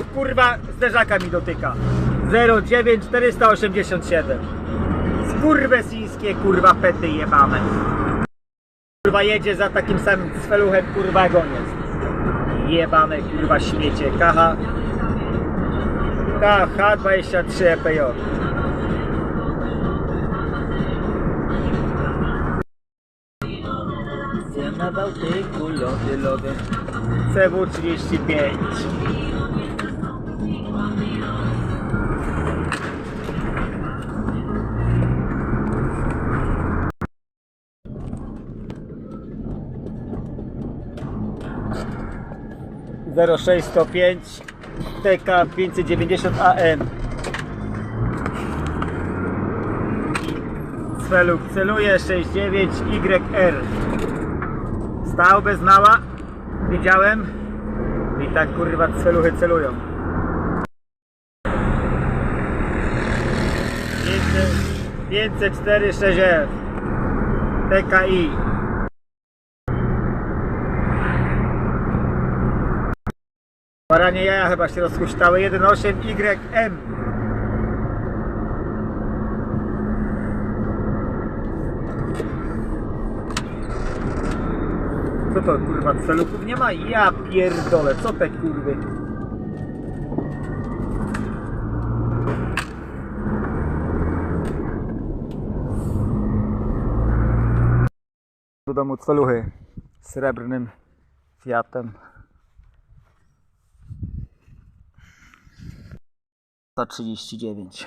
kurwa zderzaka mi dotyka. 09487. Skurwesińskie kurwa pety jebane. Kurwa jedzie za takim samym sfeluchem kurwa jak on kurwa śmiecie. KH KH23 EPJ. Na Bałtyku lody, lody. CW35. Zero sześć sto pięć TK 590 AM Celuk celuje 69 YR Stał bez nała Widziałem. I tak kurwa celuchy celują. 504 6F TKI Baranie jaja chyba się rozhuśtały 1.8YM Co to kurwa celuchów nie ma? Ja pierdolę, co te kurwy? Do domu celuchy srebrnym Fiatem. Za 39.